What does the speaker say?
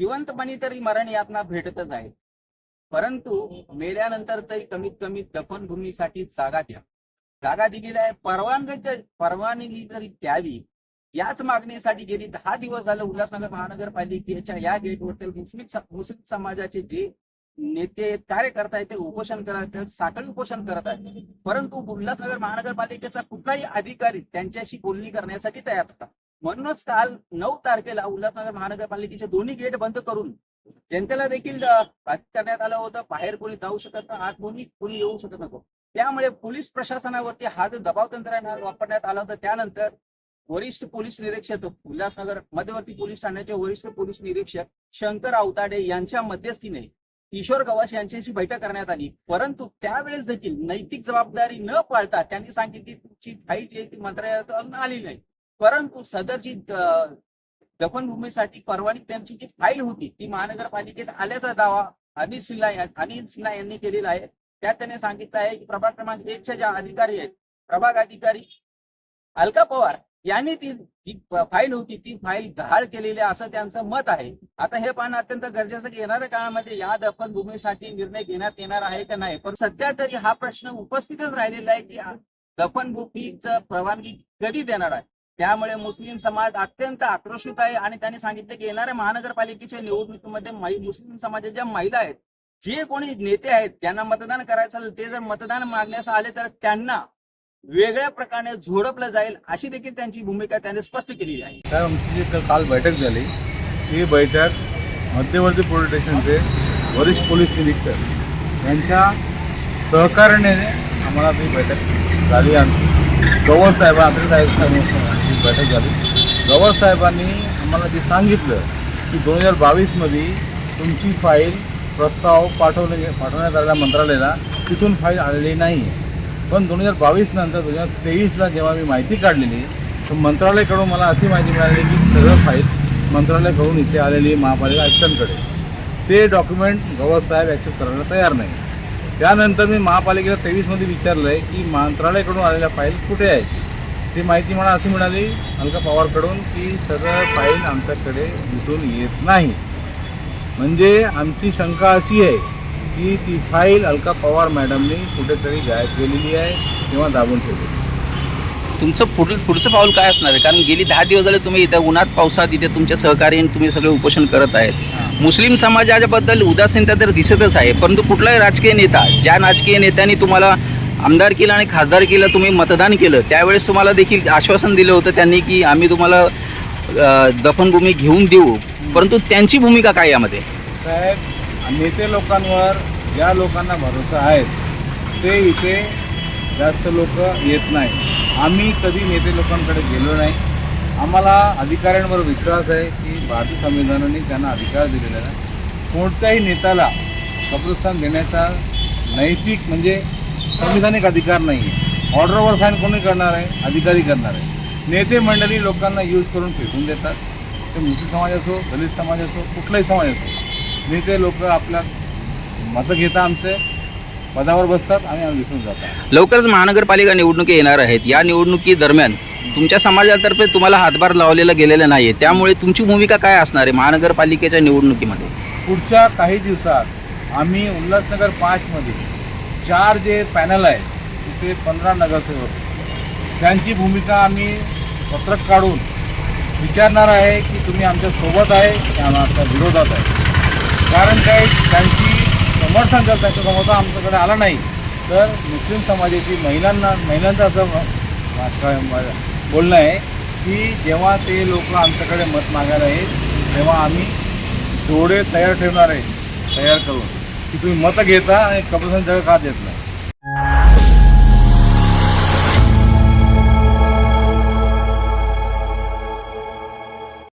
जिवंतपणी तरी मरण यातना भेटतच आहे. परंतु मेल्यानंतर तरी कमीत कमी दफनभूमीसाठी जागा द्या. जागा दिलेली आहे परवानगी परवानगी तरी द्यावी याच मागणीसाठी गेली दहा दिवस झालं उल्हासनगर महानगरपालिकेच्या या गेटवर मुस्लिम मुस्लिम समाजाचे जे नेते आहेत, कार्यकर्ता आहेत ते उपोषण करत आहेत साखळी उपोषण करत आहेत. परंतु उल्हासनगर महानगरपालिकेचा कुठलाही अधिकारी त्यांच्याशी बोलणी करण्यासाठी तयार होता म्हणूनच काल नऊ तारखेला उल्हासनगर महानगरपालिकेचे दोन्ही गेट बंद करून जनतेला देखील करण्यात आलं होतं. बाहेर कोणी जाऊ शकत नाही आत कोणी कोणी येऊ शकत नको. त्यामुळे पोलीस प्रशासनावरती हा जो दबाव तंत्र वापरण्यात आलं होतं त्यानंतर वरिष्ठ पोलीस निरीक्षक उल्हासनगर मध्यवर्ती पोलीस ठाण्याचे वरिष्ठ पोलीस निरीक्षक शंकर आवताडे यांच्या मध्यस्थीने किशोर गवाश यांच्याशी बैठक करण्यात आली. परंतु त्यावेळेस देखील नैतिक जबाबदारी न पाळता त्यांनी सांगितली तुमची फाईट आहे ती मंत्रालयात आली नाही. परंतु सदरची दफनभूमीसाठी परवानगी त्यांची जी फाईल होती ती महानगरपालिकेत आल्याचा दावा अनिल सिन्हा अनिल सिन्हा यांनी केलेला आहे. त्यात त्यांनी सांगितलं आहे की प्रभाग क्रमांक एकच्या ज्या अधिकारी आहेत प्रभाग अधिकारी अलका पवार यांनी ती जी फाईल होती ती फाईल गहाळ केलेली असं त्यांचं मत आहे. आता हे पाहणं अत्यंत गरजेचं की येणाऱ्या काळामध्ये या दफनभूमीसाठी निर्णय घेण्यात येणार आहे का नाही? पण सध्या तरी हा प्रश्न उपस्थितच राहिलेला आहे की दफनभूमीचं परवानगी कधी देणार आहे? त्यामुळे मुस्लिम समाज अत्यंत आक्रोशित आहे. आणि त्यांनी सांगितले की येणाऱ्या महानगरपालिकेच्या निवडणुकीमध्ये मुस्लिम समाजाच्या महिला आहेत जे कोणी नेते आहेत ज्यांना मतदान करायचं असेल ते जर मतदान मागण्यास आले तर त्यांना वेगळ्या प्रकारे झोडपलं जाईल अशी देखील त्यांची भूमिका त्यांनी स्पष्ट केलेली आहे. तर आमची जी काल बैठक झाली ही बैठक मध्यवर्ती पोलीस स्टेशनचे वरिष्ठ पोलीस निरीक्षक यांच्या सहकार्याने आम्हाला ती बैठक झाली आमची. गवत साहेब आत्रे साहेब बैठक झाली. गवत साहेबांनी आम्हाला जे सांगितलं की दोन हजार बावीसमध्ये तुमची फाईल प्रस्ताव पाठवले पाठवण्यात आलेला मंत्रालयाला तिथून फाईल आलेली नाही. पण दोन हजार बावीस नंतर दोन हजार तेवीसला जेव्हा मी माहिती काढलेली तर मंत्रालयाकडून मला अशी माहिती मिळाली की सगळं फाईल मंत्रालयाकडून इथे आलेली महापालिका आयुक्तांकडे. ते डॉक्युमेंट गवत साहेब ॲक्सेप्ट करायला तयार नाही. त्यानंतर मी महापालिकेला तेवीसमध्ये विचारलं आहे की मंत्रालयाकडून आलेल्या फाईल कुठे आहेत ती माहिती मला अशी मिळाली अलका पवारकडून की सगळं फाईल आमच्याकडे दिसून येत नाही. म्हणजे आमची शंका अशी आहे की ती फाईल अलका पवार मॅडमनी कुठेतरी गायब केलेली आहे किंवा दाबून ठेवली तुमचं पुढलं पुढचं पाऊल काय असणार आहे? कारण गेली दहा दिवस झाले तुम्ही इथं उन्हात पावसात इथे तुमच्या सहकार्याने तुम्ही सगळे उपोषण करत आहेत. मुस्लिम समाजाबद्दल उदासीनता तर दिसतच आहे परंतु कुठलाही राजकीय नेता ज्या राजकीय नेत्यांनी तुम्हाला आमदारकीला आणि खासदारकीला तुम्ही मतदान केलं त्यावेळेस तुम्हाला देखील आश्वासन दिलं होतं त्यांनी की आम्ही तुम्हाला दफनभूमी घेऊन देऊ. परंतु त्यांची भूमिका काय यामध्ये? साहेब नेते लोकांवर ज्या लोकांना भरोसा आहे ते इथे जास्त लोक येत नाही. आम्ही कधी नेते लोकांकडे गेलो नाही. आम्हाला अधिकाऱ्यांवर विश्वास आहे की भारतीय संविधानाने त्यांना अधिकार दिलेला आहे. कोणत्याही नेत्याला कब्रस्तान देण्याचा नैतिक म्हणजे संविधानिक अधिकार नाही आहे. ऑर्डरवर साईन कोणी करणार आहे? अधिकारी करणार आहे. नेते मंडळी लोकांना यूज करून फेकून देतात. ते मुस्लिम समाज असो दलित समाज असो कुठलाही समाज असो नेते लोक आपल्या मतं घेता आमचे पदावर बसतात आणि आम्ही विसरून जातात लवकरच महानगरपालिका निवडणुकी येणार आहेत. या निवडणुकी दरम्यान तुमच्या समाजातर्फे तुम्हाला हातभार लावलेला गेलेला नाही आहे त्यामुळे तुमची भूमिका काय असणार आहे महानगरपालिकेच्या निवडणुकीमध्ये? पुढच्या काही दिवसात आम्ही उल्हासनगर पाचमध्ये चार जे पॅनल आहे तिथे पंधरा नगरसेवक त्यांची भूमिका आम्ही पत्रक काढून विचारणार आहे की तुम्ही आमच्यासोबत आहे की आमच्या विरोधात आहे. कारण काय त्यांची समर्थन जर त्यांच्यासमोर आमच्याकडे आला नाही तर मुस्लिम समाजाची महिलांना महिलांचं असं बोलणं आहे की जेव्हा ते लोक आमच्याकडे मत मागायला येईल तेव्हा आम्ही जोडे तयार ठेवणार आहे तयार करून. की तुम्ही मतं घेता आणि कब्रस्तान जगह का देत नाही